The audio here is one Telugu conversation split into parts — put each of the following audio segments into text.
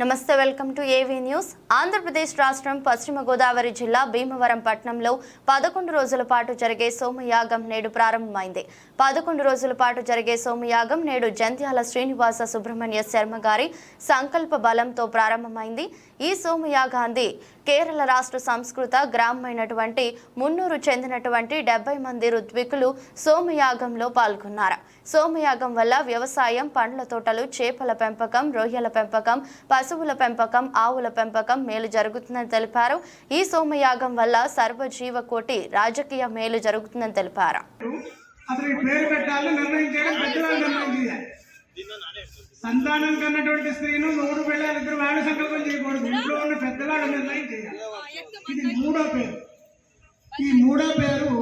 నమస్తే welcome to A V news. Andhra Pradesh రాష్ట్రం పశ్చిమ గోదావరి జిల్లా భీమవరం పట్టణంలో పదకొండు రోజుల పాటు జరిగే సోమయాగం నేడు ప్రారంభమైంది. పదకొండు రోజుల పాటు జరిగే సోమయాగం నేడు జంధ్యాల శ్రీనివాస సుబ్రహ్మణ్య శర్మ గారి సంకల్ప బలంతో ప్రారంభమైంది. ఈ సోమయాగాంది కేరళ రాష్ట్ర సంస్కృత గ్రామమైనటువంటి మున్నూరు చెందినటువంటి డెబ్బై మంది రుద్వికులు సోమయాగంలో పాల్గొన్నారు. సోమయాగం వల్ల వ్యవసాయం పండ్ల తోటలు చేపల పెంపకం రొయ్యల పెంపకం పశువుల పెంపకం ఆవుల పెంపకం మేలు జరుగుతుందని తెలిపారు. ఈ సోమయాగం వల్ల సర్వజీవ కోటి రాజకీయ మేలు జరుగుతుందని తెలిపారు. సంతానం కన్నటువంటి స్త్రీను మూడు పిల్లలు ఇద్దరు వాళ్ళ సంకల్పం చేయకూడదు. ఇంట్లో ఉన్న పెద్దవాళ్ళు నిర్ణయం చేయాలి. ఇది మూడో పేరు. ఈ మూడో పేరు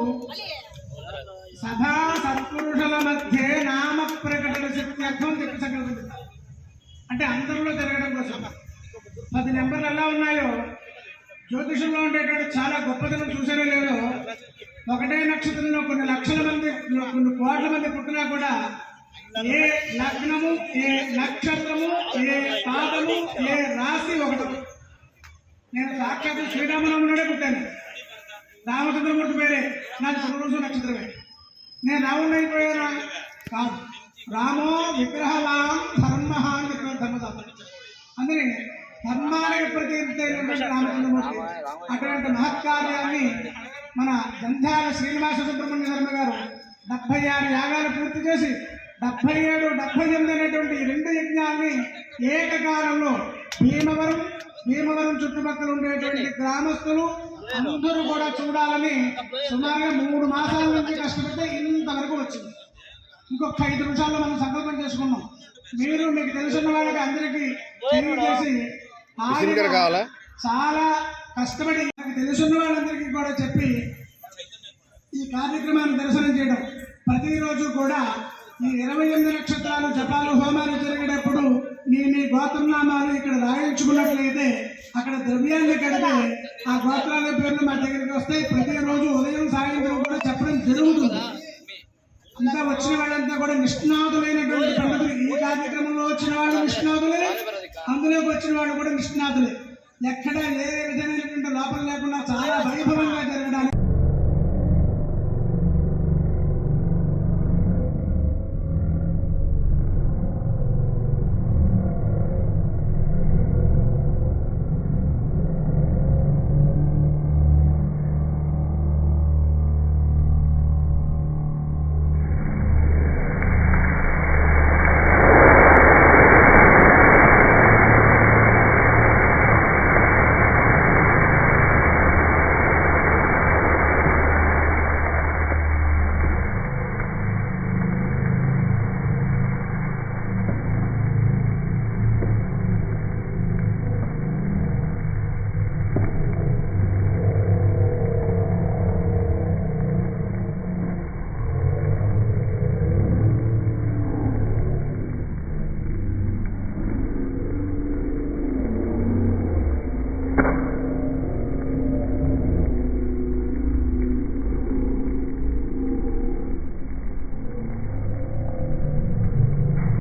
సదా సత్పురుషుల మధ్య నామ ప్రకటన శక్త్యర్థం చెప్పి సంకల్పం చేయాలి. అంటే అందరిలో జరగడం కోసం. పది నెంబర్లు ఎలా ఉన్నాయో జ్యోతిషంలో ఉండేటువంటి చాలా గొప్పతనం చూసారో లేదో. ఒకటే నక్షత్రంలో కొన్ని లక్షల మంది కొన్ని కోట్ల మంది పుట్టినా కూడా ఏ లగ్నము ఏ నక్షత్రము ఏ పాదము ఏ రాశి ఒకటి. నేను సాక్షాత్ శ్రీరామనవముడే పుట్టాను. రామచంద్రమూర్తి పేరే. నాకు పునరుసు నక్షత్రమే. నేను రాముడు అయిపోయానా కాదు. రామో విగ్రహవాం ధర్మ ధర్మశాస్త్రం అందుకని ధర్మానికి ప్రతీర్తైనటువంటి రామచంద్రమూర్తి. అటువంటి మహత్కార్యాన్ని మన గంధాల శ్రీనివాస సుబ్రహ్మణ్య శర్మ గారు డెబ్బై ఆరు యాగాలు పూర్తి చేసి డెబ్బై ఏడు డెబ్బై ఎనిమిది అనేటువంటి రెండు యజ్ఞాన్ని ఏకకాలంలో భీమవరం భీమవరం చుట్టుపక్కల ఉండేటువంటి గ్రామస్తులు అందరూ కూడా చూడాలని సుమారుగా మూడు మాసాల నుంచి కష్టపడితే ఇంతవరకు వచ్చింది. ఇంకొక ఐదు నిమిషాల్లో మనం సంకల్పం చేసుకున్నాం మీరు మీకు తెలిసిన వాళ్ళకి అందరికీ తెలియజేసి? చాలా కష్టపడి నాకు తెలుసున్న వాళ్ళందరికీ కూడా చెప్పి ఈ కార్యక్రమాన్ని దర్శనం చేయడం. ప్రతిరోజు కూడా ఈ ఇరవై ఎనిమిది నక్షత్రాలు జపాలు హోమాలు జరిగేటప్పుడు మీ మీ గోత్రనామాలు ఇక్కడ రాయించుకున్నట్లయితే అక్కడ ద్రవ్యాన్ని కడితే ఆ గోత్రాల పేర్లు మా దగ్గరికి వస్తాయి. ప్రతిరోజు ఉదయం సాయంత్రం కూడా చెప్పడం జరుగుతుంది. అంతా వచ్చిన వాళ్ళంతా కూడా నిష్ణాతులైనటువంటి పండితులు. ఈ కార్యక్రమంలో వచ్చిన వాళ్ళు నిష్ణాతులే. అందులోకి వచ్చిన వాళ్ళు కూడా నిష్ణాతులే. ఎక్కడ ఏ విధమైనటువంటి లోపం లేకుండా చాలా వైభవంగా